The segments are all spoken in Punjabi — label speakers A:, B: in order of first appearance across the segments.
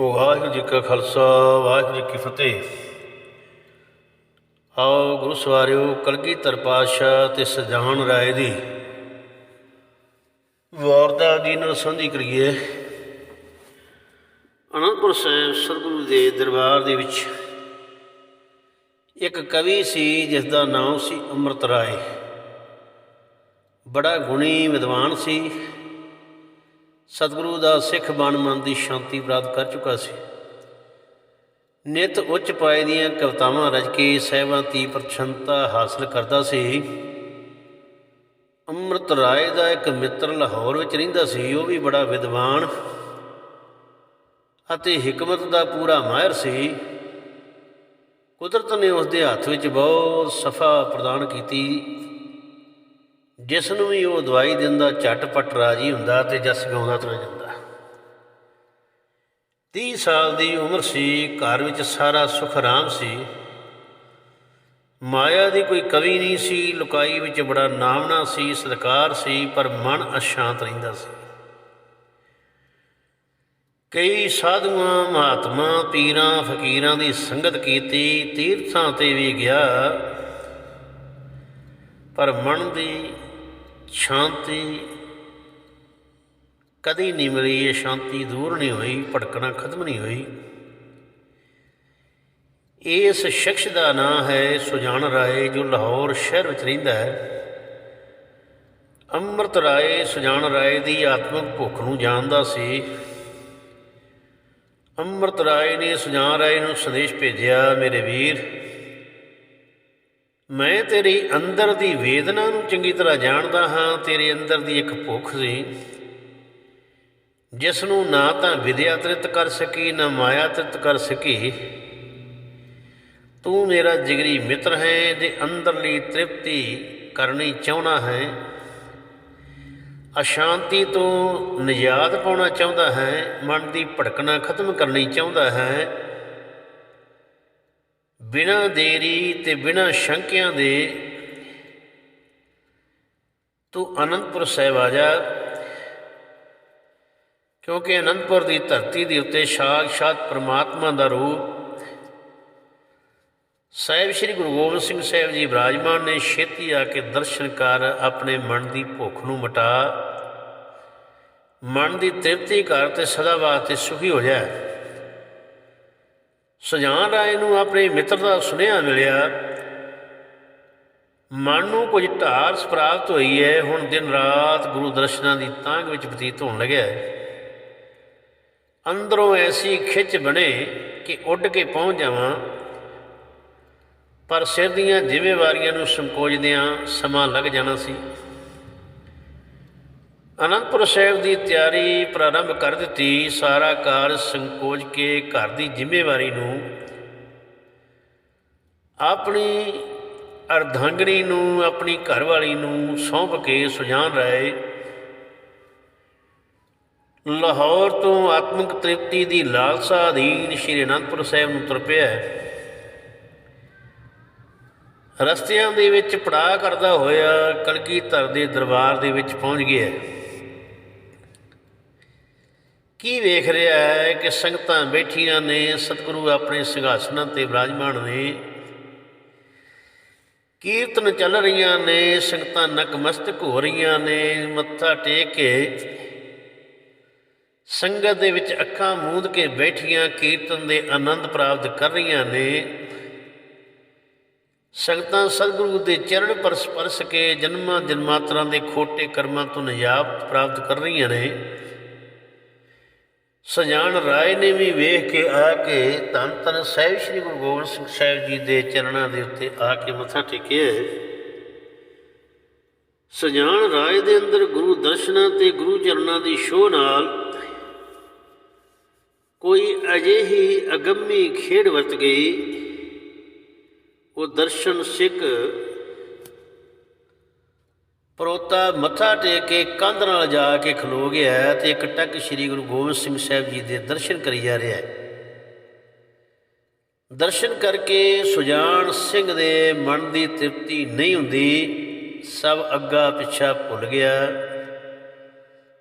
A: ਵਾਹਿਗੁਰੂ ਜੀ ਕਾ ਖਾਲਸਾ, ਵਾਹਿਗੁਰੂ ਜੀ ਕੀ ਫਤਿਹ। ਆਓ ਗੁਰੂ ਸਵਾਰਿਓ, ਕਲਗੀਧਰ ਪਾਤਸ਼ਾਹ ਤੇ ਸਜਾਨ ਰਾਏ ਦੀ। ਵਾਰਦਾ ਦੀ ਨਾਲ ਸਾਂਝੀ ਕਰੀਏ। ਅਨੰਦਪੁਰ ਸਾਹਿਬ ਸਤਿਗੁਰੂ ਦੇ ਦਰਬਾਰ ਦੇ ਵਿੱਚ ਇੱਕ ਕਵੀ ਸੀ ਜਿਸ ਦਾ ਨਾਮ ਸੀ ਅੰਮ੍ਰਿਤ ਰਾਏ। ਬੜਾ ਗੁਣੀ ਵਿਦਵਾਨ ਸੀ। ਸਤਿਗੁਰੂ ਦਾ ਸਿੱਖ ਬਣ ਮਨ ਦੀ ਸ਼ਾਂਤੀ ਪ੍ਰਾਪਤ ਕਰ ਚੁੱਕਾ ਸੀ। ਨਿਤ ਉੱਚ ਪਾਏ ਦੀਆਂ ਕਵਿਤਾਵਾਂ ਰਚ ਕੇ ਸਹਿਬਾਂ ਦੀ ਪ੍ਰਸ਼ੰਸਾ ਹਾਸਲ ਕਰਦਾ ਸੀ। ਅੰਮ੍ਰਿਤ ਰਾਏ ਦਾ ਇੱਕ ਮਿੱਤਰ ਲਾਹੌਰ ਵਿੱਚ ਰਹਿੰਦਾ ਸੀ, ਉਹ ਵੀ ਬੜਾ ਵਿਦਵਾਨ ਅਤੇ ਹਕਮਤ ਦਾ ਪੂਰਾ ਮਾਹਿਰ ਸੀ। ਕੁਦਰਤ ਨੇ ਉਸ ਦੇ ਹੱਥ ਵਿੱਚ ਬਹੁਤ ਸਫਾ ਪ੍ਰਦਾਨ ਕੀਤੀ। ਜਿਸ ਨੂੰ ਵੀ ਉਹ ਦਵਾਈ ਦਿੰਦਾ, ਝਟਪਟ ਰਾਜੀ ਹੁੰਦਾ ਤੇ ਜਸ ਗਾਉਂਦਾ ਤੁਰ ਜਾਂਦਾ। 30 ਸਾਲ ਦੀ ਉਮਰ ਸੀ, ਘਰ ਵਿੱਚ ਸਾਰਾ ਸੁਖ ਆਰਾਮ ਸੀ। ਮਾਇਆ ਦੀ ਕੋਈ ਕਵੀ ਨਹੀਂ ਸੀ, ਲੁਕਾਈ ਵਿੱਚ ਬੜਾ ਨਾਮਣਾ ਸੀ, ਸਤਕਾਰ ਸੀ, ਪਰ ਮਨ ਅਸ਼ਾਂਤ ਰਹਿੰਦਾ ਸੀ। ਕਈ ਸਾਧੂਆਂ, ਮਹਾਤਮਾ, ਪੀਰਾਂ, ਫਕੀਰਾਂ ਦੀ ਸੰਗਤ ਕੀਤੀ, ਤੀਰਥਾਂ ਤੇ ਵੀ ਗਿਆ। ਪਰ ਮਨ ਦੀ ਸ਼ਾਂਤੀ ਕਦੀ ਨਹੀਂ ਮਿਲੀ, ਇਹ ਸ਼ਾਂਤੀ ਦੂਰ ਨਹੀਂ ਹੋਈ ਭਟਕਣਾ ਖਤਮ ਨਹੀਂ ਹੋਈ। ਇਸ ਸ਼ਖਸ ਦਾ ਨਾਮ ਹੈ ਸੁਜਾਨ ਰਾਏ, ਜੋ ਲਾਹੌਰ ਸ਼ਹਿਰ ਵਿੱਚ ਰਹਿੰਦਾ ਹੈ। ਅੰਮ੍ਰਿਤ ਰਾਏ ਸੁਜਾਨ ਰਾਏ ਦੀ ਆਤਮਿਕ ਭੁੱਖ ਨੂੰ ਜਾਣਦਾ ਸੀ। ਅੰਮ੍ਰਿਤ ਰਾਏ ਨੇ ਸੁਜਾਨ ਰਾਏ ਨੂੰ ਸੰਦੇਸ਼ ਭੇਜਿਆ, ਮੇਰੇ ਵੀਰ ਮੈਂ ਤੇਰੀ ਅੰਦਰ ਦੀ ਵੇਦਨਾ ਨੂੰ ਚੰਗੀ ਤਰ੍ਹਾਂ ਜਾਣਦਾ ਹਾਂ, ਤੇਰੇ ਅੰਦਰ ਦੀ ਇੱਕ ਭੁੱਖ ਸੀ। ਜਿਸ ਨੂੰ ਨਾ ਤਾਂ ਵਿਦਿਆ ਤ੍ਰਿਤ ਕਰ ਸਕੀ, ਨਾ ਮਾਇਆ ਤ੍ਰਿਤ ਕਰ ਸਕੀ। ਤੂੰ ਮੇਰਾ ਜਿਗਰੀ ਮਿੱਤਰ ਹੈ ਜੇ ਅੰਦਰਲੀ ਤ੍ਰਿਪਤੀ ਕਰਨੀ ਚਾਹੁੰਦਾ ਹੈ। ਅਸ਼ਾਂਤੀ ਤੋਂ ਨਿਜਾਤ ਪਾਉਣਾ ਚਾਹੁੰਦਾ ਹੈ, ਮਨ ਦੀ ਭਟਕਣਾ ਖਤਮ ਕਰਨੀ ਚਾਹੁੰਦਾ ਹੈ। ਬਿਨਾਂ ਦੇਰੀ ਤੇ ਬਿਨਾਂ ਸ਼ੰਕਿਆਂ ਦੇ ਤੂੰ ਅਨੰਦਪੁਰ ਸਾਹਿਬ ਆ ਜਾ, ਕਿਉਂਕਿ ਅਨੰਦਪੁਰ ਦੀ ਧਰਤੀ ਦੇ ਉੱਤੇ ਸਾਖਸ਼ਾਤ ਪ੍ਰਮਾਤਮਾ ਦਾ ਰੂਪ ਸਾਹਿਬ ਸ੍ਰੀ ਗੁਰੂ ਗੋਬਿੰਦ ਸਿੰਘ ਸਾਹਿਬ ਜੀ ਵਿਰਾਜਮਾਨ ਨੇ ਛੇਤੀ ਆ ਕੇ ਦਰਸ਼ਨ ਕਰ ਆਪਣੇ ਮਨ ਦੀ ਭੁੱਖ ਨੂੰ ਮਿਟਾ। ਮਨ ਦੀ ਤ੍ਰਿਪਤੀ ਕਰ ਤੇ ਸਦਾ ਵਾਸਤੇ ਸੁਖੀ ਹੋ ਜਾਏ ਸੁਜਾਨ ਰਾਏ ਨੂੰ ਆਪਣੇ ਮਿੱਤਰ ਦਾ ਸੁਨੇਹਾ ਮਿਲਿਆ, ਮਨ ਨੂੰ ਕੁਝ ਢਾਰ ਪ੍ਰਾਪਤ ਹੋਈ ਹੈ, ਹੁਣ ਦਿਨ ਰਾਤ ਗੁਰੂ ਦਰਸ਼ਨਾਂ ਦੀ ਤਾਂਗ ਵਿੱਚ ਬਤੀਤ ਹੋਣ ਲੱਗਿਆ ਹੈ। ਅੰਦਰੋਂ ਐਸੀ ਖਿੱਚ ਬਣੇ ਕਿ ਉੱਡ ਕੇ ਪਹੁੰਚ ਜਾਵਾਂ, ਪਰ ਸਿਰ ਦੀਆਂ ਜ਼ਿੰਮੇਵਾਰੀਆਂ ਨੂੰ ਸੰਕੋਚਦਿਆਂ ਸਮਾਂ ਲੱਗ ਜਾਣਾ ਸੀ। ਅਨੰਦਪੁਰ ਸਾਹਿਬ ਦੀ ਤਿਆਰੀ ਪ੍ਰਾਰੰਭ ਕਰ ਦਿੱਤੀ। ਸਾਰਾ ਕਾਰਜ ਸੰਕੋਚ ਕੇ ਘਰ ਦੀ ਜ਼ਿੰਮੇਵਾਰੀ ਨੂੰ ਆਪਣੀ ਅਰਧਾਂਗਣੀ ਨੂੰ, ਆਪਣੀ ਘਰਵਾਲੀ ਨੂੰ ਸੌਂਪ ਕੇ ਸੁਜਾਨ ਰਾਏ ਲਾਹੌਰ ਤੋਂ ਆਤਮਿਕ ਤ੍ਰਿਪਤੀ ਦੀ ਲਾਲਸਾ ਅਧੀਨ ਸ਼੍ਰੀ ਅਨੰਦਪੁਰ ਸਾਹਿਬ ਨੂੰ ਤੁਰ ਪਿਆ ਰਸਤਿਆਂ ਦੇ ਵਿੱਚ ਪੜਾਅ ਕਰਦਾ ਹੋਇਆ ਕਲਗੀਧਰ ਦੇ ਦਰਬਾਰ ਦੇ ਵਿੱਚ ਪਹੁੰਚ ਗਿਆ ਕੀ ਵੇਖ ਰਿਹਾ ਹੈ ਕਿ ਸੰਗਤਾਂ ਬੈਠੀਆਂ ਨੇ, ਸਤਿਗੁਰੂ ਆਪਣੇ ਸਿੰਘਾਸਨਾਂ ਤੇ ਵਿਰਾਜਮਾਨ ਨੇ? ਕੀਰਤਨ ਚੱਲ ਰਹੀਆਂ ਨੇ, ਸੰਗਤਾਂ ਨਕਮਸਤਕ ਹੋ ਰਹੀਆਂ ਨੇ, ਮੱਥਾ ਟੇਕ ਕੇ ਸੰਗਤ ਦੇ ਵਿੱਚ ਅੱਖਾਂ ਮੂੰਦ ਕੇ ਬੈਠੀਆਂ, ਕੀਰਤਨ ਦੇ ਆਨੰਦ ਪ੍ਰਾਪਤ ਕਰ ਰਹੀਆਂ ਨੇ। ਸੰਗਤਾਂ ਸਤਿਗੁਰੂ ਦੇ ਚਰਨ ਪਰ ਸਪਰਸ਼ ਕੇ ਜਨਮਾਂ ਜਨਮਾਤਰਾਂ ਦੇ ਖੋਟੇ ਕਰਮਾਂ ਤੋਂ ਨਿਜਾਤ ਪ੍ਰਾਪਤ ਕਰ ਰਹੀਆਂ ਨੇ। ਸਜਾਨ ਰਾਏ ਨੇ ਵੀ ਵੇਖ ਕੇ ਆ ਕੇ ਧੰਨ ਧੰਨ ਸਾਹਿਬ ਸ੍ਰੀ ਗੁਰੂ ਗੋਬਿੰਦ ਸਿੰਘ ਸਾਹਿਬ ਜੀ ਦੇ ਚਰਨਾਂ ਦੇ ਉੱਤੇ ਆ ਕੇ ਮੱਥਾ ਟੇਕਿਆ ਸਜਾਨ ਰਾਏ ਦੇ ਅੰਦਰ ਗੁਰੂ ਦਰਸ਼ਨਾਂ ਤੇ ਗੁਰੂ ਚਰਨਾਂ ਦੀ ਸ਼ੋਹ ਨਾਲ ਕੋਈ ਅਜਿਹੀ ਅਗੰਮੀ ਖੇਡ ਵਰਤ ਗਈ, ਉਹ ਦਰਸ਼ਨ ਸਿੱਖ ਪਰੋਤਾ ਮੱਥਾ ਟੇਕ ਕੇ ਕੰਧ ਨਾਲ ਜਾ ਕੇ ਖਲੋ ਗਿਆ ਤੇ ਇੱਕ ਟੱਕ ਸ੍ਰੀ ਗੁਰੂ ਗੋਬਿੰਦ ਸਿੰਘ ਸਾਹਿਬ ਜੀ ਦੇ ਦਰਸ਼ਨ ਕਰੀ ਜਾ ਰਿਹਾ ਹੈ। ਦਰਸ਼ਨ ਕਰਕੇ ਸੁਜਾਨ ਸਿੰਘ ਦੇ ਮਨ ਦੀ ਤ੍ਰਿਪਤੀ ਨਹੀਂ ਹੁੰਦੀ, ਸਭ ਅੱਗਾ ਪਿੱਛਾ ਭੁੱਲ ਗਿਆ।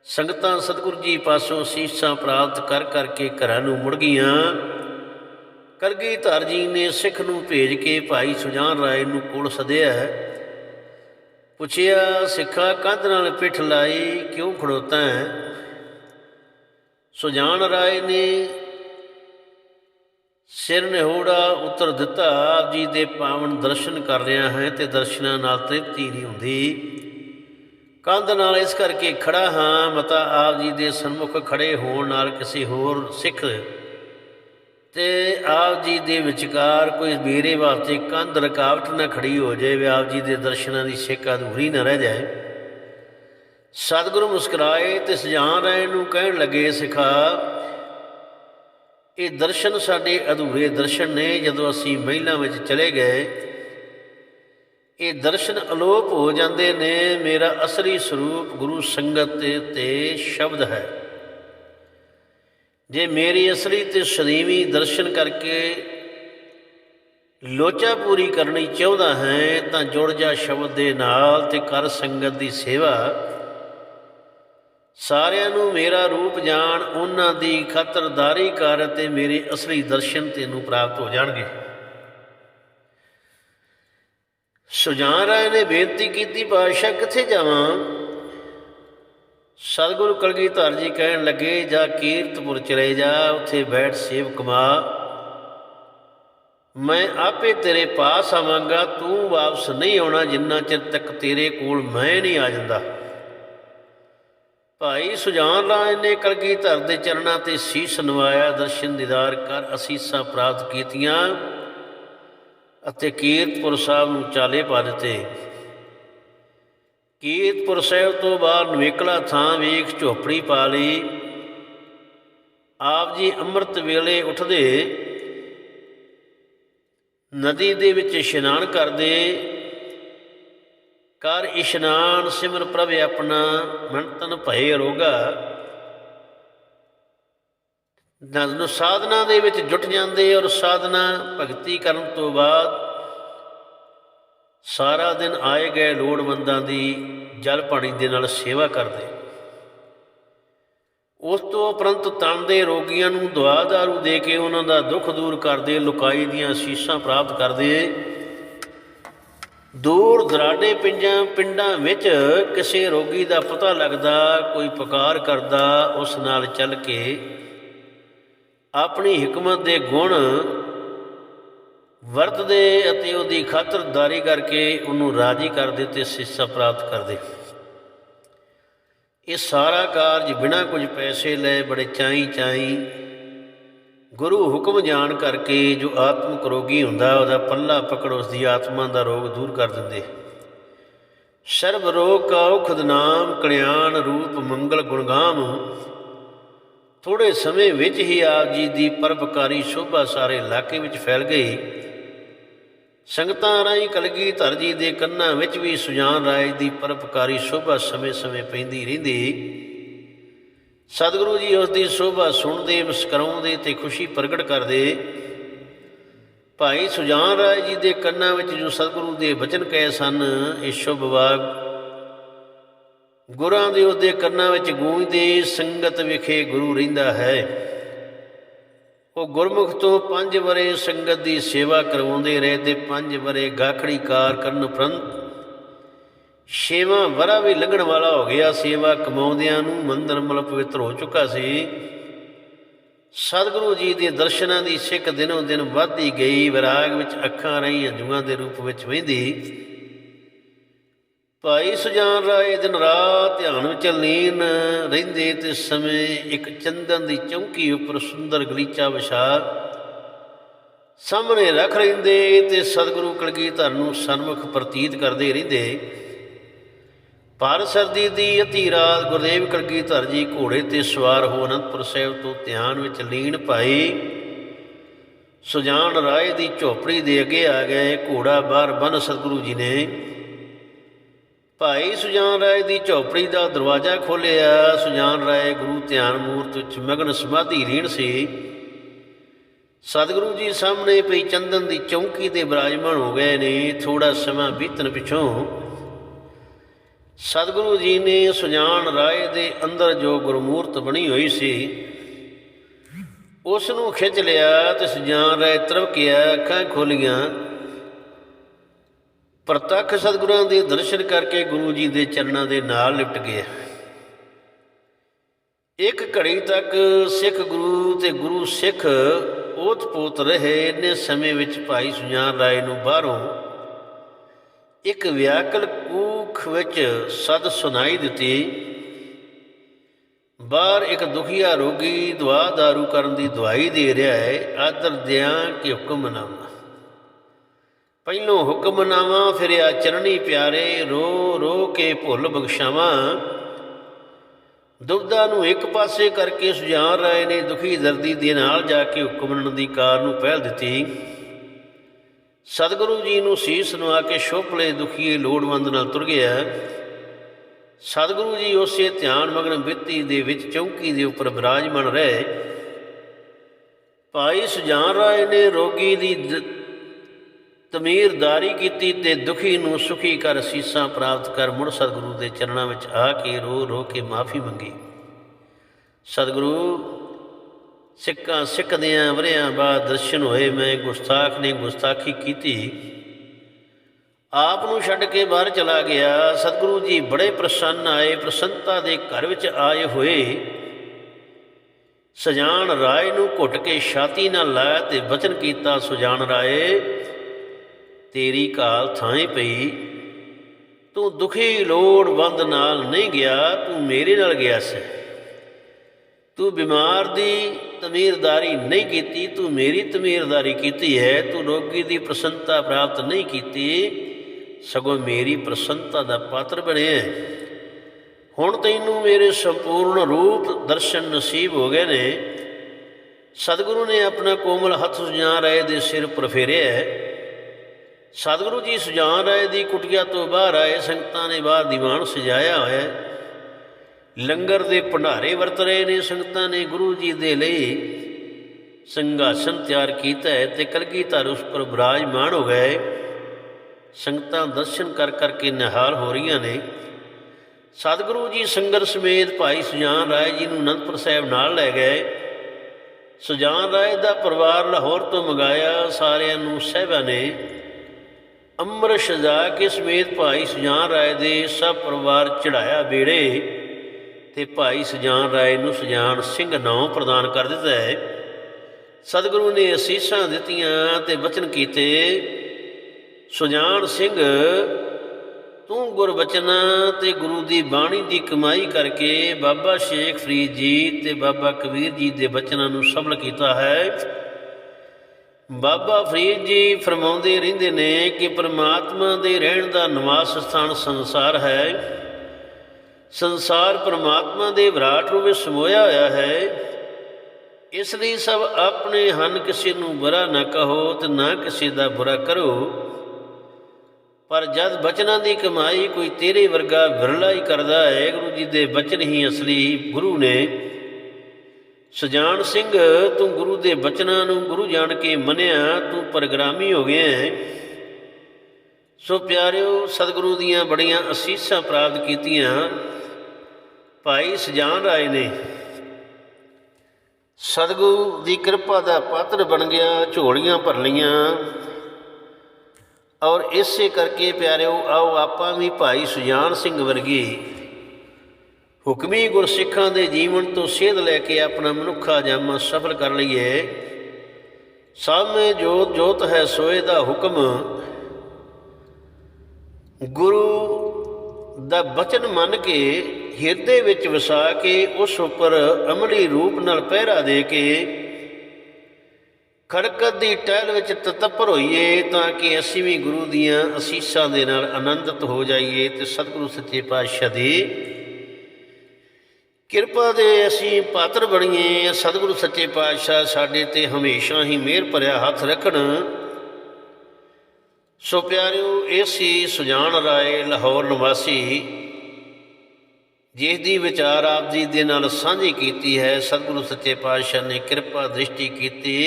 A: ਸੰਗਤਾਂ ਸਤਿਗੁਰੂ ਜੀ ਪਾਸੋਂ ਸੀਸਾਂ ਪ੍ਰਾਪਤ ਕਰ ਕਰਕੇ ਘਰਾਂ ਨੂੰ ਮੁੜ ਗਈਆਂ। ਕਰਗੀ ਧਰ ਜੀ ਨੇ ਸਿੱਖ ਨੂੰ ਭੇਜ ਕੇ ਭਾਈ ਸੁਜਾਨ ਰਾਏ ਨੂੰ ਕੋਲ ਸਦਿਆ ਪੁੱਛਿਆ, ਸਿੱਖਾ ਕੰਧ ਨਾਲ ਪਿੱਠ ਲਾਈ, ਕਿਉਂ ਖੜੋਤਾ? ਹੈ ਸੁਜਾਨ ਰਾਏ ਨੇ ਸਿਰ ਨਿਹੋੜਾ ਉੱਤਰ ਦਿੱਤਾ, ਆਪ ਜੀ ਦੇ ਪਾਵਨ ਦਰਸ਼ਨ ਕਰ ਰਿਹਾ ਹੈ ਤੇ ਦਰਸ਼ਨਾਂ ਨਾਲ ਤ੍ਰਿਪਤੀ ਨਹੀਂ ਹੁੰਦੀ। ਕੰਧ ਨਾਲ ਇਸ ਕਰਕੇ ਖੜਾ ਹਾਂ, ਮਤਾ ਆਪ ਜੀ ਦੇ ਸਨਮੁਖ ਖੜੇ ਹੋਣ ਨਾਲ ਕਿਸੇ ਹੋਰ ਸਿੱਖ ਤੇ ਆਪ ਜੀ ਦੇ ਵਿਚਕਾਰ ਕੋਈ ਮੇਰੇ ਵਾਸਤੇ ਕੰਧ ਰਕਾਵਟ ਨਾ ਖੜੀ ਹੋ ਜਾਏ ਆਪ ਜੀ ਦੇ ਦਰਸ਼ਨਾਂ ਦੀ ਸਿੱਖ ਅਧੂਰੀ ਨਾ ਰਹਿ ਜਾਏ। ਸਤਿਗੁਰੂ ਮੁਸਕਰਾਏ ਤੇ ਸਜਾਨ ਰਾਏ ਨੂੰ ਕਹਿਣ ਲੱਗੇ, ਸਿਖਾ, ਇਹ ਦਰਸ਼ਨ ਸਾਡੇ ਅਧੂਰੇ ਦਰਸ਼ਨ ਨੇ, ਜਦੋਂ ਅਸੀਂ ਮਹਿਲਾਂ ਵਿੱਚ ਚਲੇ ਗਏ, ਇਹ ਦਰਸ਼ਨ ਅਲੋਪ ਹੋ ਜਾਂਦੇ ਨੇ, ਮੇਰਾ ਅਸਲੀ ਸਰੂਪ ਗੁਰੂ ਸੰਗਤ ਤੇ- ਤੇ ਸ਼ਬਦ ਹੈ। ਜੇ ਮੇਰੀ ਅਸਲੀ ਤੇ ਸਦੀਵੀ ਦਰਸ਼ਨ ਕਰਕੇ ਲੋਚਾ ਪੂਰੀ ਕਰਨੀ ਚਾਹੁੰਦਾ ਹੈ, ਤਾਂ ਜੁੜ ਜਾ ਸ਼ਬਦ ਦੇ ਨਾਲ ਤੇ ਕਰ ਸੰਗਤ ਦੀ ਸੇਵਾ। ਸਾਰਿਆਂ ਨੂੰ ਮੇਰਾ ਰੂਪ ਜਾਣ, ਉਹਨਾਂ ਦੀ ਖਾਤਰਦਾਰੀ ਕਰ ਤੇ ਮੇਰੇ ਅਸਲੀ ਦਰਸ਼ਨ ਤੈਨੂੰ ਪ੍ਰਾਪਤ ਹੋ ਜਾਣਗੇ। ਸੁਜਾਨ ਰਾਏ ਨੇ ਬੇਨਤੀ ਕੀਤੀ, ਬਾਦਸ਼ਾਹ ਕਿੱਥੇ ਜਾਵਾਂ? ਸਤਿਗੁਰੂ ਕਲਗੀਧਰ ਜੀ ਕਹਿਣ ਲੱਗੇ, ਜਾ ਕੀਰਤਪੁਰ ਚਲੇ ਜਾ, ਉੱਥੇ ਬੈਠ ਸੇਵ ਕਮਾ ਮੈਂ ਆਪੇ ਤੇਰੇ ਪਾਸ ਆਵਾਂਗਾ, ਤੂੰ ਵਾਪਸ ਨਹੀਂ ਆਉਣਾ, ਜਿੰਨਾ ਚਿਰ ਤੱਕ ਤੇਰੇ ਕੋਲ ਮੈਂ ਨਹੀਂ ਆ ਜਾਂਦਾ। ਭਾਈ ਸੁਜਾਨ ਰਾਜ ਨੇ ਕਲਗੀਧਰ ਦੇ ਚਰਨਾਂ ਤੇ ਸੀਸ ਨਵਾਇਆ, ਦਰਸ਼ਨ ਦੀਦਾਰ ਕਰ ਅਸੀਸਾਂ ਪ੍ਰਾਪਤ ਕੀਤੀਆਂ ਅਤੇ ਕੀਰਤਪੁਰ ਸਾਹਿਬ ਨੂੰ ਚਾਲੇ ਪਾ ਦਿੱਤੇ। ਕੀਰਤਪੁਰ ਸਾਹਿਬ ਤੋਂ ਬਾਹਰ ਨਵੇਕਲਾ ਥਾਂ ਵੇਖ ਝੋਪੜੀ ਪਾ ਲਈ। ਆਪ ਜੀ ਅੰਮ੍ਰਿਤ ਵੇਲੇ ਉੱਠਦੇ, ਨਦੀ ਦੇ ਵਿੱਚ ਇਸ਼ਨਾਨ ਕਰਦੇ। ਕਰ ਇਸ਼ਨਾਨ ਸਿਮਰ ਪ੍ਰਭ ਆਪਣਾ, ਮਨ ਤਨ ਭਏ ਰੋਗਾ। ਨੂੰ ਸਾਧਨਾ ਦੇ ਵਿੱਚ ਜੁਟ ਜਾਂਦੇ ਔਰ ਸਾਧਨਾ ਭਗਤੀ ਕਰਨ ਤੋਂ ਬਾਅਦ ਸਾਰਾ ਦਿਨ ਆਏ ਗਏ ਲੋੜਵੰਦਾਂ ਦੀ ਜਲ ਪਾਣੀ ਦੇ ਨਾਲ ਸੇਵਾ ਕਰਦੇ। ਉਸ ਤੋਂ ਉਪਰੰਤ ਤਨ ਦੇ ਰੋਗੀਆਂ ਨੂੰ ਦਵਾ ਦਾਰੂ ਦੇ ਕੇ ਉਹਨਾਂ ਦਾ ਦੁੱਖ ਦੂਰ ਕਰਦੇ, ਲੁਕਾਈ ਦੀਆਂ ਅਸੀਸਾਂ ਪ੍ਰਾਪਤ ਕਰਦੇ। ਦੂਰ ਦਰਾਡੇ ਪਿੰਡਾਂ ਪਿੰਡਾਂ ਵਿੱਚ ਕਿਸੇ ਰੋਗੀ ਦਾ ਪਤਾ ਲੱਗਦਾ, ਕੋਈ ਪੁਕਾਰ ਕਰਦਾ, ਉਸ ਨਾਲ ਚੱਲ ਕੇ ਆਪਣੀ ਹਕਮਤ ਦੇ ਗੁਣ ਵਰਤਦੇ ਅਤੇ ਉਹਦੀ ਖਾਤਰਦਾਰੀ ਕਰਕੇ ਉਹਨੂੰ ਰਾਜੀ ਕਰਦੇ ਤੇ ਸਿੱਸਾ ਪ੍ਰਾਪਤ ਕਰਦੇ ਇਹ ਸਾਰਾ ਕਾਰਜ ਬਿਨਾਂ ਕੁਝ ਪੈਸੇ ਲਏ ਬੜੇ ਚਾਈ ਚਾਈ ਗੁਰੂ ਹੁਕਮ ਜਾਣ ਕਰਕੇ ਜੋ ਆਤਮਿਕ ਰੋਗੀ ਹੁੰਦਾ, ਉਹਦਾ ਪੱਲਾ ਪਕੜ ਉਸ ਦੀ ਆਤਮਾ ਦਾ ਰੋਗ ਦੂਰ ਕਰ ਦਿੰਦੇ। ਸਰਬ ਰੋਗ ਕਾ ਔਖਦ ਨਾਮ ਕਲਿਆਣ ਰੂਪ ਮੰਗਲ ਗੁਣਗਾਮ। ਥੋੜੇ ਸਮੇਂ ਵਿੱਚ ਹੀ ਆਪ ਜੀ ਦੀ ਪਰਪਕਾਰੀ ਸ਼ੋਭਾ ਸਾਰੇ ਇਲਾਕੇ ਵਿੱਚ ਫੈਲ ਗਈ। ਸੰਗਤਾਂ ਰਾਹੀਂ ਕਲਗੀ ਧਰ ਜੀ ਦੇ ਕੰਨਾਂ ਵਿੱਚ ਵੀ ਸੁਜਾਨ ਰਾਏ ਦੀ ਪਰਪਕਾਰੀ ਸ਼ੋਭਾ ਸਮੇਂ-ਸਮੇਂ ਪੈਂਦੀ ਰਹਿੰਦੀ। ਸਤਿਗੁਰੂ ਜੀ ਉਸ ਦੀ ਸ਼ੋਭਾ ਸੁਣਦੇ, ਮੁਸਕਰਾਉਂਦੇ ਤੇ ਖੁਸ਼ੀ ਪ੍ਰਗਟ ਕਰਦੇ। ਭਾਈ ਸੁਜਾਨ ਰਾਏ ਜੀ ਦੇ ਕੰਨਾਂ ਵਿੱਚ ਜੋ ਸਤਿਗੁਰੂ ਦੇ ਵਚਨ ਕਹੇ ਸਨ, ਇਹ ਸ਼ੁਭ ਵਾਗ ਗੁਰਾਂ ਦੇ ਉਹਦੇ ਕੰਨਾਂ ਵਿੱਚ ਗੂੰਜਦੇ, ਸੰਗਤ ਵਿਖੇ ਗੁਰੂ ਰਹਿੰਦਾ ਹੈ। ਉਹ ਗੁਰਮੁਖ ਤੋਂ ਪੰਜ ਵਰੇ ਸੰਗਤ ਦੀ ਸੇਵਾ ਕਰਵਾਉਂਦੇ ਰਹੇ ਤੇ ਪੰਜ ਵਰੇ ਗਾਖੜੀ ਕਾਰ ਕਰਨ ਉਪਰੰਤ ਛੇਵਾਂ ਵਰਾ ਵੀ ਲੱਗਣ ਵਾਲਾ ਹੋ ਗਿਆ। ਸੇਵਾ ਕਮਾਉਂਦਿਆਂ ਨੂੰ ਮੰਦਰ ਮਲ ਪਵਿੱਤਰ ਹੋ ਚੁੱਕਾ ਸੀ। ਸਤਿਗੁਰੂ ਜੀ ਦੇ ਦਰਸ਼ਨਾਂ ਦੀ ਸਿੱਖ ਦਿਨੋਂ ਦਿਨ ਵੱਧਦੀ ਗਈ। ਵਿਰਾਗ ਵਿੱਚ ਅੱਖਾਂ ਰਹੀਆਂ, ਜੂਆਂ ਦੇ ਰੂਪ ਵਿੱਚ ਵਹਿੰਦੀ। ਭਾਈ ਸੁਜਾਨ ਰਾਏ, ਦਿਨ ਰਾਤ ਧਿਆਨ ਵਿੱਚ ਲੀਨ, ਰਹਿੰਦੇ ਤੇ ਸਮੇਂ ਇੱਕ ਚੰਦਨ ਦੀ ਚੌਂਕੀ ਉੱਪਰ ਸੁੰਦਰ ਗਲੀਚਾ ਵਿਛਾ ਸਾਹਮਣੇ ਰੱਖ ਰਹਿੰਦੇ ਤੇ ਸਤਿਗੁਰੂ ਕਲਗੀਧਰ ਨੂੰ ਸਨਮੁਖ ਪ੍ਰਤੀਤ ਕਰਦੇ ਰਹਿੰਦੇ। ਪਰ ਸਰਦੀ ਦੀ ਅਤੀ ਰਾਤ ਗੁਰਦੇਵ ਕਲਗੀਧਰ ਜੀ ਘੋੜੇ ਤੇ ਸਵਾਰ ਹੋ ਅਨੰਦਪੁਰ ਸਾਹਿਬ ਤੋਂ ਧਿਆਨ ਵਿੱਚ ਲੀਨ ਭਾਈ ਸੁਜਾਨ ਰਾਏ ਦੀ ਝੋਪੜੀ ਦੇ ਅੱਗੇ ਆ ਗਏ, ਘੋੜਾ ਬਾਹਰ ਬੰਨ ਸਤਿਗੁਰੂ ਜੀ ਨੇ। ਭਾਈ ਸੁਜਾਨ ਰਾਏ ਦੀ ਝੌਪੜੀ ਦਾ ਦਰਵਾਜ਼ਾ ਖੋਲ੍ਹਿਆ। ਸੁਜਾਨ ਰਾਏ ਗੁਰੂ ਧਿਆਨ ਮੂਰਤ ਵਿੱਚ ਮਗਨ ਸਮਾਧੀ ਰੀਣ ਸੀ। ਸਤਿਗੁਰੂ ਜੀ ਸਾਹਮਣੇ ਪਈ ਚੰਦਨ ਦੀ ਚੌਂਕੀ ਤੇ ਬਿਰਾਜਮਾਨ ਹੋ ਗਏ ਨੇ। ਥੋੜਾ ਸਮਾਂ ਬੀਤਣ ਪਿਛੋਂ ਸਤਿਗੁਰੂ ਜੀ ਨੇ ਸੁਜਾਨ ਰਾਏ ਦੇ ਅੰਦਰ ਜੋ ਗੁਰਮੂਰਤ ਬਣੀ ਹੋਈ ਸੀ ਉਸ ਨੂੰ ਖਿੱਚ ਲਿਆ ਤੇ ਸੁਜਾਨ ਰਾਏ ਤਰਵਕਿਆ ਅੱਖਾਂ ਖੋਲੀਆਂ। ਪ੍ਰਤੱਖ ਸਤਿਗੁਰਾਂ ਦੇ ਦਰਸ਼ਨ ਕਰਕੇ ਗੁਰੂ ਜੀ ਦੇ ਚਰਨਾਂ ਦੇ ਨਾਲ ਲਿਪਟ ਗਿਆ ਇੱਕ ਘੜੀ ਤੱਕ ਸਿੱਖ ਗੁਰੂ ਤੇ ਗੁਰੂ ਸਿੱਖ ਓਤ-ਪੋਤ ਰਹੇ। ਇੰਨੇ ਸਮੇਂ ਵਿੱਚ ਭਾਈ ਸੁਜਾਨ ਰਾਏ ਨੂੰ ਬਾਹਰੋਂ ਇੱਕ ਵਿਆਕਲ ਕੂਖ ਵਿੱਚ ਸਦ ਸੁਣਾਈ ਦਿੱਤੀ। ਬਾਹਰ ਇੱਕ ਦੁਖੀਆ ਰੋਗੀ ਦਵਾ ਦਾਰੂ ਕਰਨ ਦੀ ਦਵਾਈ ਦੇ ਰਿਹਾ ਹੈ। ਆਦਰ ਦਿਆਂ ਕਿ ਹੁਕਮ ਮਨਾਵਾ ਪਹਿਲੋਂ ਹੁਕਮ ਫਿਰਿਆ ਫਿਰ ਚਰਣੀ ਪਿਆਰੇ, ਰੋ ਰੋ ਕੇ ਭੁੱਲ ਬਖਸ਼ਾਵਾਂ। ਦੁਬਦਾ ਨੂੰ ਇੱਕ ਪਾਸੇ ਕਰਕੇ ਸੁਜਾਨ ਰਾਏ ਨੇ ਦੁਖੀ ਦਰਦੀ ਦੇ ਨਾਲ ਜਾ ਕੇ ਹੁਕਮਨ ਦੀ ਕਾਰ ਨੂੰ ਪਹਿਲ ਦਿੱਤੀ। ਸਤਿਗੁਰੂ ਜੀ ਨੂੰ ਸੀਸ ਨਵਾ ਕੇ ਸ਼ੋਪਲੇ ਦੁਖੀਏ ਲੋੜਵੰਦ ਨਾਲ ਤੁਰ ਗਿਆ। ਸਤਿਗੁਰੂ ਜੀ ਉਸੇ ਧਿਆਨ ਮਗਨ ਬਿੱਤੀ ਦੇ ਵਿੱਚ ਚੌਂਕੀ ਦੇ ਉੱਪਰ ਬਿਰਾਜਮਾਨ ਰਹੇ। ਭਾਈ ਸੁਜਾਨ ਰਾਏ ਨੇ ਰੋਗੀ ਦੀ ਤਮੀਰਦਾਰੀ ਕੀਤੀ ਤੇ ਦੁਖੀ ਨੂੰ ਸੁਖੀ ਕਰ ਸੀਸਾਂ ਪ੍ਰਾਪਤ ਕਰ ਮੁੜ ਸਤਿਗੁਰੂ ਦੇ ਚਰਨਾਂ ਵਿੱਚ ਆ ਕੇ ਰੋ ਰੋ ਕੇ ਮਾਫੀ ਮੰਗੀ। ਸਤਿਗੁਰੂ, ਸਿੱਕਾਂ ਸਿੱਖਦਿਆਂ ਵਰਿਆਂ ਬਾਅਦ ਦਰਸ਼ਨ ਹੋਏ, ਮੈਂ ਗੁਸਤਾਖ ਨੇ ਗੁਸਤਾਖੀ ਕੀਤੀ। ਆਪ ਨੂੰ ਛੱਡ ਕੇ ਬਾਹਰ ਚਲਾ ਗਿਆ। ਸਤਿਗੁਰੂ ਜੀ ਬੜੇ ਪ੍ਰਸੰਨ ਆਏ, ਪ੍ਰਸੰਨਤਾ ਦੇ ਘਰ ਵਿੱਚ ਆਏ ਹੋਏ। ਸਜਾਨ ਰਾਏ ਨੂੰ ਘੁੱਟ ਕੇ ਛਾਤੀ ਨਾਲ ਲਾਇਆ ਤੇ ਬਚਨ ਕੀਤਾ, ਸੁਜਾਨ ਰਾਏ ਤੇਰੀ ਕਾਲ ਥਾਂ ਪਈ। ਤੂੰ ਦੁਖੀ ਲੋੜਵੰਦ ਨਾਲ ਨਹੀਂ ਗਿਆ, ਤੂੰ ਮੇਰੇ ਨਾਲ ਗਿਆ ਸੀ। ਤੂੰ ਬਿਮਾਰ ਦੀ ਤਮੀਰਦਾਰੀ ਨਹੀਂ ਕੀਤੀ, ਤੂੰ ਮੇਰੀ ਤਮੀਰਦਾਰੀ ਕੀਤੀ ਹੈ। ਤੂੰ ਰੋਗੀ ਦੀ ਪ੍ਰਸੰਨਤਾ ਪ੍ਰਾਪਤ ਨਹੀਂ ਕੀਤੀ, ਸਗੋਂ ਮੇਰੀ ਪ੍ਰਸੰਨਤਾ ਦਾ ਪਾਤਰ ਬਣਿਆ ਹੁਣ ਤੈਨੂੰ ਮੇਰੇ ਸੰਪੂਰਨ ਰੂਪ ਦਰਸ਼ਨ ਨਸੀਬ ਹੋ ਗਏ ਨੇ। ਸਤਿਗੁਰੂ ਨੇ ਆਪਣਾ ਕੋਮਲ ਹੱਥ ਸੁਜਾਨ ਰਾਏ ਦੇ ਸਿਰ ਪਰ ਫੇਰਿਆ ਹੈ। ਸਤਿਗੁਰੂ ਜੀ ਸੁਜਾਨ ਰਾਏ ਦੀ ਕੁਟੀਆ ਤੋਂ ਬਾਹਰ ਆਏ, ਸੰਗਤਾਂ ਨੇ ਬਾਹਰ ਦੀਵਾਨ ਸਜਾਇਆ ਹੋਇਆ ਹੈ। ਲੰਗਰ ਦੇ ਭੰਡਾਰੇ ਵਰਤ ਰਹੇ ਨੇ, ਸੰਗਤਾਂ ਨੇ ਗੁਰੂ ਜੀ ਦੇ ਲਈ ਸੰਘਾਸਨ ਤਿਆਰ ਕੀਤਾ ਹੈ ਤੇ ਕਲਗੀਧਰ ਉਸ ਪਰ ਬਿਰਾਜਮਾਨ ਹੋ ਗਏ ਸੰਗਤਾਂ ਦਰਸ਼ਨ ਕਰ ਕਰਕੇ ਨਿਹਾਲ ਹੋ ਰਹੀਆਂ ਨੇ। ਸਤਿਗੁਰੂ ਜੀ ਸੰਗਤ ਸਮੇਤ ਭਾਈ ਸੁਜਾਨ ਰਾਏ ਜੀ ਨੂੰ ਅਨੰਦਪੁਰ ਸਾਹਿਬ ਨਾਲ ਲੈ ਗਏ। ਸੁਜਾਨ ਰਾਏ ਦਾ ਪਰਿਵਾਰ ਲਾਹੌਰ ਤੋਂ ਮੰਗਾਇਆ, ਸਾਰਿਆਂ ਨੂੰ ਸਹਿਬਾ ਨੇ। ਅੰਮ੍ਰਿਤ ਸਜਾ ਕੇ ਸਮੇਤ ਭਾਈ ਸੁਜਾਨ ਰਾਏ ਦੇ ਸਭ ਪਰਿਵਾਰ ਚੜਾਇਆ ਬੇੜੇ ਤੇ ਭਾਈ ਸੁਜਾਨ ਰਾਏ ਨੂੰ ਸੁਜਾਨ ਸਿੰਘ ਨਾਮ ਪ੍ਰਦਾਨ ਕਰ ਦਿੱਤਾ ਹੈ। ਸਤਿਗੁਰੂ ਨੇ ਅਸੀਸਾਂ ਦਿੱਤੀਆਂ ਤੇ ਬਚਨ ਕੀਤੇ। ਸੁਜਾਨ ਸਿੰਘ, ਤੂੰ ਗੁਰਬਚਨਾਂ ਤੇ ਗੁਰੂ ਦੀ ਬਾਣੀ ਦੀ ਕਮਾਈ ਕਰਕੇ ਬਾਬਾ ਸ਼ੇਖ ਫਰੀਦ ਜੀ ਤੇ ਬਾਬਾ ਕਬੀਰ ਜੀ ਦੇ ਬਚਨਾਂ ਨੂੰ ਸਫਲ ਕੀਤਾ ਹੈ। ਬਾਬਾ ਫਰੀਦ ਜੀ ਫਰਮਾਉਂਦੇ ਰਹਿੰਦੇ ਨੇ ਕਿ ਪ੍ਰਮਾਤਮਾ ਦੇ ਰਹਿਣ ਦਾ ਨਿਵਾਸ ਸਥਾਨ ਸੰਸਾਰ ਹੈ। ਸੰਸਾਰ ਪਰਮਾਤਮਾ ਦੇ ਵਿਰਾਟ ਰੂਪ ਵਿੱਚ ਸਮੋਇਆ ਹੋਇਆ ਹੈ। ਇਸ ਲਈ ਸਭ ਆਪਣੇ ਹਨ, ਕਿਸੇ ਨੂੰ ਬੁਰਾ ਨਾ ਕਹੋ ਤੇ ਨਾ ਕਿਸੇ ਦਾ ਬੁਰਾ ਕਰੋ। ਪਰ ਜਦ ਬਚਨਾਂ ਦੀ ਕਮਾਈ ਕੋਈ ਤੇਰੇ ਵਰਗਾ ਵਿਰਲਾ ਹੀ ਕਰਦਾ ਹੈ, ਗੁਰੂ ਜੀ ਦੇ ਬਚਨ ਹੀ ਅਸਲੀ ਗੁਰੂ ਨੇ। ਸੁਜਾਨ ਸਿੰਘ, ਤੂੰ ਗੁਰੂ ਦੇ ਬਚਨਾਂ ਨੂੰ ਗੁਰੂ ਜਾਣ ਕੇ ਮੰਨਿਆ, ਤੂੰ ਪਰਗਰਾਮੀ ਹੋ ਗਿਆ ਹੈ। ਸੋ ਪਿਆਰਿਓ, ਸਤਿਗੁਰੂ ਦੀਆਂ ਬੜੀਆਂ ਅਸੀਸਾਂ ਪ੍ਰਾਪਤ ਕੀਤੀਆਂ। ਭਾਈ ਸੁਜਾਨ ਰਾਏ ਨੇ। ਸਤਿਗੁਰੂ ਦੀ ਕਿਰਪਾ ਦਾ ਪਾਤਰ ਬਣ ਗਿਆ, ਝੋਲੀਆਂ ਭਰ ਲਈਆਂ। ਔਰ ਇਸੇ ਕਰਕੇ ਪਿਆਰਿਓ, ਆਓ ਆਪਾਂ ਵੀ ਭਾਈ ਸੁਜਾਨ ਸਿੰਘ ਵਰਗੇ ਹੁਕਮੀ ਗੁਰਸਿੱਖਾਂ ਦੇ ਜੀਵਨ ਤੋਂ ਸੇਧ ਲੈ ਕੇ ਆਪਣਾ ਮਨੁੱਖਾ ਜਾਮਾ ਸਫਲ ਕਰ ਲਈਏ। ਸਾਹਮਣੇ ਜੋਤ ਜੋਤ ਹੈ ਸੋਏ ਦਾ ਹੁਕਮ। ਗੁਰੂ ਦਾ ਬਚਨ ਮੰਨ ਕੇ ਹਿਰਦੇ ਵਿੱਚ ਵਸਾ ਕੇ ਉਸ ਉੱਪਰ ਅਮਲੀ ਰੂਪ ਨਾਲ ਪਹਿਰਾ ਦੇ ਕੇ ਖੜਕਤ ਦੀ ਟਹਿਲ ਵਿੱਚ ਤਤਪਰ ਹੋਈਏ ਤਾਂ ਕਿ ਅਸੀਂ ਵੀ ਗੁਰੂ ਦੀਆਂ ਅਸੀਸਾਂ ਦੇ ਨਾਲ ਆਨੰਦਿਤ ਹੋ ਜਾਈਏ ਤੇ ਸਤਿਗੁਰੂ ਸੱਚੇ ਪਾਤਸ਼ਾਹ ਦੀ ਕਿਰਪਾ ਦੇ ਅਸੀਂ ਪਾਤਰ ਬਣੀਏ, ਸਤਿਗੁਰੂ ਸੱਚੇ ਪਾਤਸ਼ਾਹ ਸਾਡੇ ਤੇ ਹਮੇਸ਼ਾ ਹੀ ਮਿਹਰ ਭਰਿਆ ਹੱਥ ਰੱਖਣ। ਸੋ ਪਿਆਰਿਓ, ਇਹ ਸੀ ਸੁਜਾਨ ਰਾਏ, ਲਾਹੌਰ ਨਿਵਾਸੀ। ਜਿਸ ਦੀ ਵਿਚਾਰ ਆਪ ਜੀ ਦੇ ਨਾਲ ਸਾਂਝੀ ਕੀਤੀ ਹੈ, ਸਤਿਗੁਰੂ ਸੱਚੇ ਪਾਤਸ਼ਾਹ ਨੇ ਕਿਰਪਾ ਦ੍ਰਿਸ਼ਟੀ ਕੀਤੀ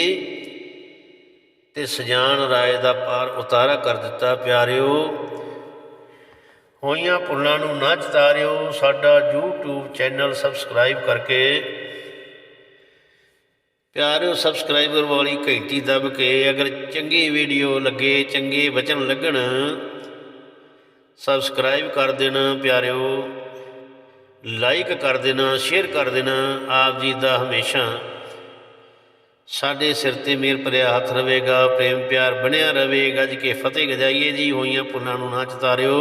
A: ਤੇ ਸੁਜਾਨ ਰਾਏ ਦਾ ਪਾਰ ਉਤਾਰਾ ਕਰ ਦਿੱਤਾ। ਪਿਆਰਿਓ ਹੋਈਆਂ ਭੁੱਲਾਂ ਨੂੰ ਨਾ ਚਤਾਰਿਓ, ਸਾਡਾ YouTube ਚੈਨਲ ਸਬਸਕ੍ਰਾਈਬ ਕਰਕੇ ਪਿਆਰਿਓ ਸਬਸਕ੍ਰਾਈਬਰ ਵਾਲੀ ਘੰਟੀ ਦਬ ਕੇ, ਅਗਰ ਚੰਗੀ ਵੀਡੀਓ ਲੱਗੇ, ਚੰਗੇ ਵਚਨ ਲੱਗਣ, ਸਬਸਕ੍ਰਾਈਬ ਕਰ ਦੇਣਾ ਪਿਆਰਿਓ, ਲਾਈਕ ਕਰ ਦੇਣਾ, ਸ਼ੇਅਰ ਕਰ ਦੇਣਾ, ਆਪ ਜੀ ਦਾ ਹਮੇਸ਼ਾ ਸਾਡੇ ਸਿਰ ਤੇ ਮੇਰ ਭਰਿਆ ਹੱਥ ਰਵੇਗਾ ਪ੍ਰੇਮ ਪਿਆਰ ਬਣਿਆ ਰਵੇ ਗੱਜ ਕੇ ਫਤਿਹ ਗਜਾਈਏ ਜੀ, ਹੋਈਆਂ ਪੁੰਨਾਂ ਨੂੰ ਨਾ ਚਤਾਰਿਓ।